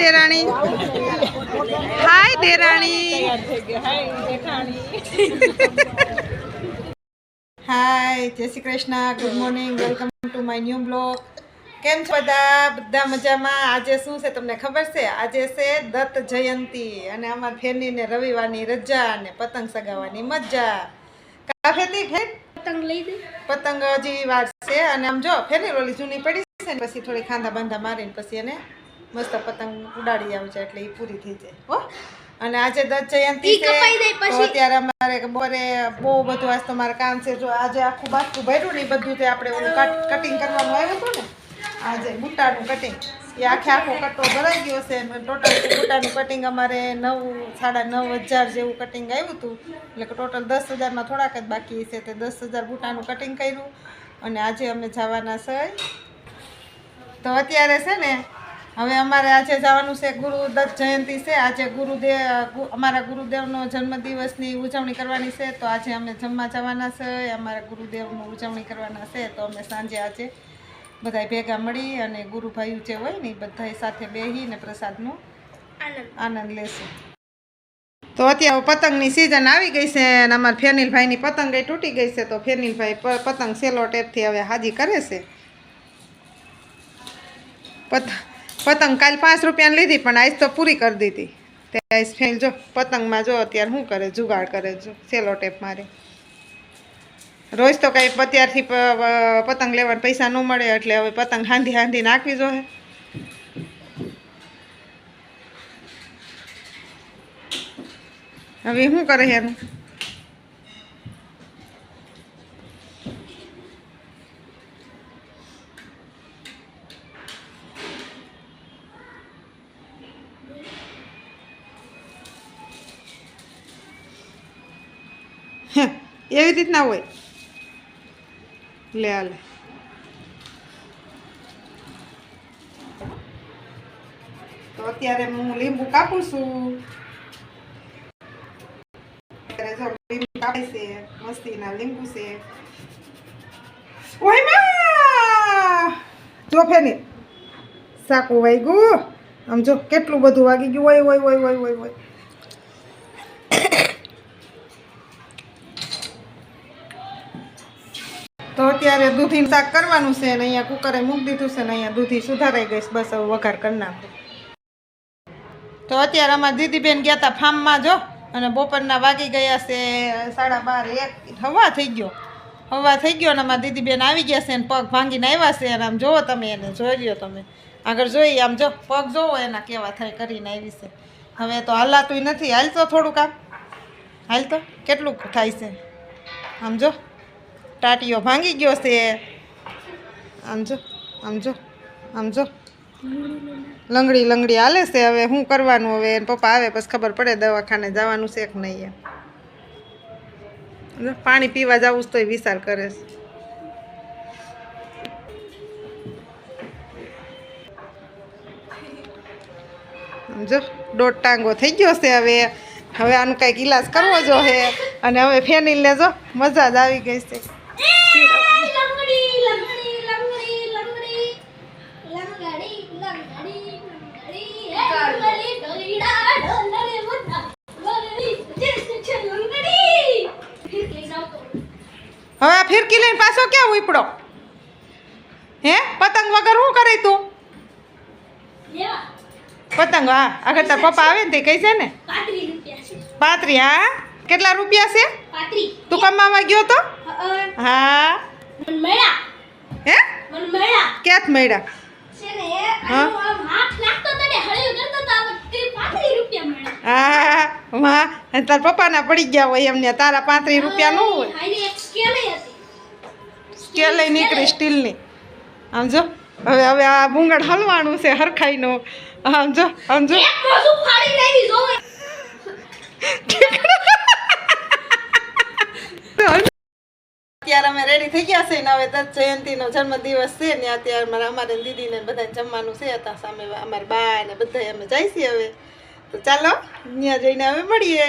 દેરાણી હાય દેરાણી hi Jai Shri Krishna. Good morning welcome to my new blog કેમ છો બધા? બધા મજામાં? આજે શું છે તમને ખબર છે? આજે છે દત્ત જયંતી અને અમાર ફેનીને રવિવારની રજા અને પતંગ સગાવવાની મજા. કાફેતી ફેન પતંગ લઈ દે. પતંગ હજી વાર છે અને આમ જો ફેની રોલી જૂની પડી છે ને પછી થોડી ખાંધા બાંધા મારીને પછી એને મસ્ત પતંગ ઉડાડી આવજે એટલે એ પૂરી થઈ જાય હો. અને આજે દત્ત જયંતી છે. અત્યારે અમારે બોરે બહુ બધું આજ તો મારે કામ છે જો આજે આખું બાથું ભર્યું ને એ બધું તે આપણે ઓલું કટિંગ કરવાનું આવ્યું હતું ને આજે બુટાનું કટિંગ એ આખે આખો કટ્ટો ભરાઈ ગયો છે ટોટલ બુટાનું કટિંગ અમારે નવ સાડા નવ હજાર જેવું કટિંગ આવ્યું હતું. એટલે કે ટોટલ દસ હજારમાં થોડાક જ બાકી છે તે દસ હજાર બુટાનું કટિંગ કર્યું. અને આજે અમે જવાના છે. તો અત્યારે છે ને હવે અમારે આજે જવાનું છે ગુરુ દત્ત જયંતિ છે. આજે ગુરુદેવ અમારા ગુરુદેવનો જન્મદિવસની ઉજવણી કરવાની છે. તો આજે અમે જમવા જવાના છે. અમારા ગુરુદેવની ઉજવણી કરવાના છે. તો અમે સાંજે આજે બધા ભેગા મળી અને ગુરુભાઈ જે હોય ને એ બધાય સાથે બેસીને પ્રસાદનો આનંદ. લેશું. તો અત્યારે પતંગની સિઝન આવી ગઈ છે અને અમારા ફેનિલભાઈની પતંગ એ તૂટી ગઈ છે. તો ફેનિલભાઈ પતંગ સેલો ટેપથી હવે હાજી કરે છે. પત પતંગ કાલ પાંચ રૂપિયાની લીધી, પણ આઈસ તો પૂરી કરી દીધી. તે આઈસ ફેલ જો, પતંગમાં જો અત્યારે શું કરે, જુગાડ કરે જો, સેલો ટેપ મારે. રોજ તો કંઈ અત્યારથી પતંગ લેવાના પૈસા ન મળે, એટલે હવે પતંગ હાંધી હાંધી નાખવી જોઈએ હવે શું કરે એનું હે, એવી રીતના હોય? લે આલે તો અત્યારે હું લીંબુ કાપું છું. અત્યારે લીંબુ કાપે છે, મસ્તીના લીંબુ છે. ઓયમાં! જો ફેની. વાગ્યું આમ જો કેટલું બધું વાગી ગયું. હોય હોય હોય હોય હોય ઓય. અત્યારે દૂધી શાક કરવાનું છે અને અહીંયા કુકરે મૂકી દીધું છે ને અહીંયા દૂધી સુધારાઈ ગઈ બસ હવે વઘાર કરી નાખું. તો અત્યારે અમારા દીદીબેન ગયા હતા ફાર્મમાં જો, અને બપોરના વાગી ગયા છે સાડા બાર એક. હવા થઈ ગયો. હવા થઈ ગયો અને અમારા દીદીબેન આવી ગયા છે અને પગ ભાંગીને આવ્યા છે. અને આમ જોવો તમે એને, જોઈ લ્યો તમે. આગળ જોઈએ, આમ જો, પગ જોવો એના કેવા થાય કરીને આવી છે. હવે તો હલાતું નથી. હાલ તો થોડુંક આમ. હાલ તો કેટલું થાય છે? આમ જો. ટાટીઓ ભાંગી ગયો છે. આમ જો આમ જો આમ લંગડી લંગડી હાલે છે હવે શું કરવાનું હવે? એને પપ્પા આવે પછી ખબર પડે દવાખાને જવાનું છે કે નહીં એમ. પાણી પીવા જવું તોય વિચાર કરે છે. જો દોઢ ટાંગો થઈ ગયો છે હવે. હવે આનું કંઈક ઈલાજ કરવો જો હે અને હવે ફેનિલને જો મજા જ આવી ગઈ છે લંગડી લંગડી લંગડી લંગડી લંગડી લંગડી લંગડી હે લંગડી ડોલીડા ડોલરે મોટા લંગડી છે છે લંગડી લઈ જાઓ તો લઈને પાછો ક્યાં ઉપડો હે પતંગ વગર શું કરે તું પતંગ હા આગળ તાર પપ્પા આવે ને તે કહી છે ને પાંત્રી હા કેટલા રૂપિયા છે તું કમાવા ગયો તો હા હે ક્યાં મળ્યા હા? તાર પપ્પાના પડી ગયા હોય એમને તારા પાંત્રીસ રૂપિયા નું હોય સ્કેલ લઈ નીકળી સ્ટીલની? આમ જો હવે હવે આ ભૂંગળ હલવાનું છે હરખાઈનો. આમ જો આમ અત્યારે અમે રેડી થઈ ગયા છે ને હવે દત્ત જયંતિનો જન્મદિવસ છે ને અત્યારે મારા અમારે દીદીને બધાને જમવાનું છે. હતા સામે અમારા બા ને બધા અમે જઈશી હવે. તો ચાલો ત્યાં જઈને હવે મળીએ.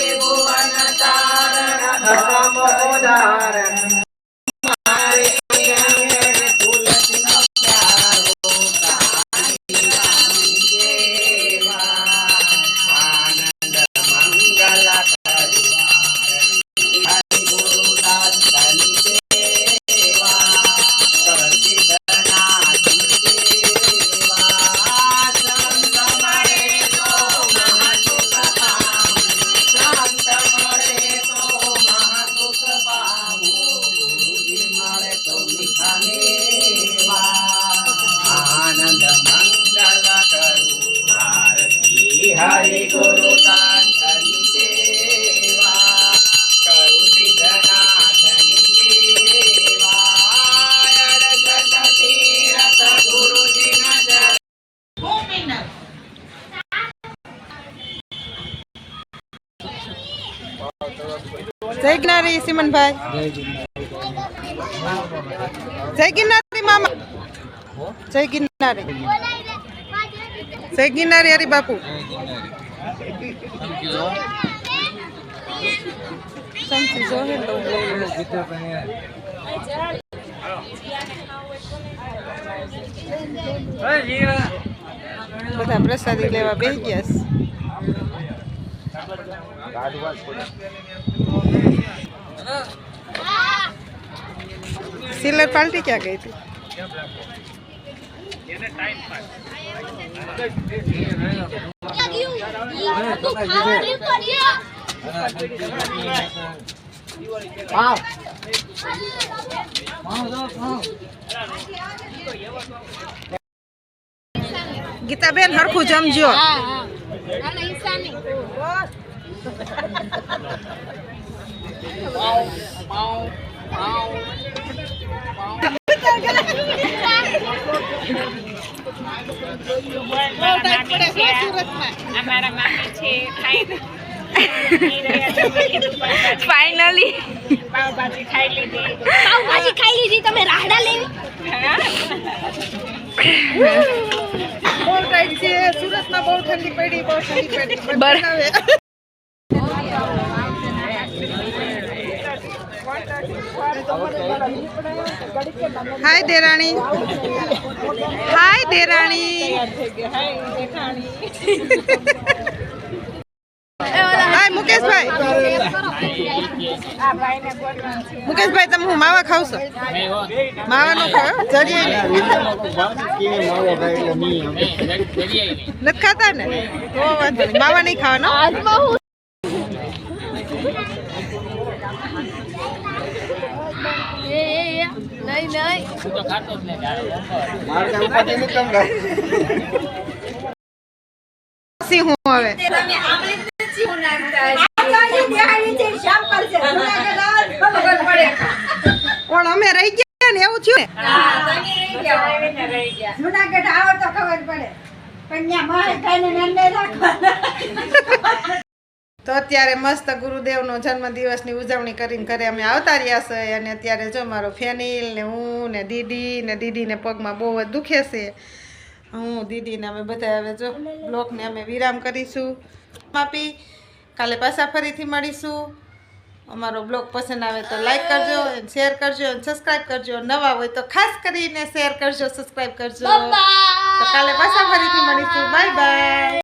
જય ગિરનારી સિમનભાઈ. જય ગિરનારી મામા. જય ગિરનારી જય ગિરનારી હરી બાપુ બધા પ્રસાદી લેવા બે ગયા સિલર પાલટી ક્યાં ગઈ હતી? ખાવાનું ગીતાબેન હરખું જમજો. હા હા આના હિસ્સા નહીં અમારા મામી છે ખાઈ ફાઇનલી પાવભાજી ખાઈ લીધી પાવભાજી ખાઈ લીધી તમે રાહડા લેવી બહુ ટાઈટ છે સુરતમાં બહુ ઠંડી પડી બહુ ઠંડી પડી બનાવે હાય દેરાણી. હાય દેરાણી. હાય મુકેશભાઈ. મુકેશભાઈ, તમે હું માવા ખાવ છો? માવા નો ખાવ? જરીએ નથી ખાતા ને? માવા નહીં ખાવાનો આજમાં હું એ નહીં નહીં. હું હવે? પણ અમે રહી ગયા ને એવું થયું જુનાગઢ આવો તો ખબર પડે. પણ ત્યાં મારે કઈ નંદે રાખવાના. તો અત્યારે મસ્ત ગુરુદેવનો જન્મદિવસની ઉજવણી કરીને ઘરે અમે આવતા રહ્યા છે અને અત્યારે જો મારો ફેનિલ ને હું ને દીદી ને દીદીને પગમાં બહુ જ દુખે છે. હું દીદીને અમે બધા હવે જો બ્લોગને અમે વિરામ કરીશું. માપી કાલે પાછા ફરીથી મળીશું. અમારો બ્લોગ પસંદ આવે તો લાઈક કરજો શેર કરજો અને સબસ્ક્રાઈબ કરજો. નવા હોય તો ખાસ કરીને શેર કરજો સબસ્ક્રાઈબ કરજો. તો કાલે પાછા ફરીથી મળીશું. Bye bye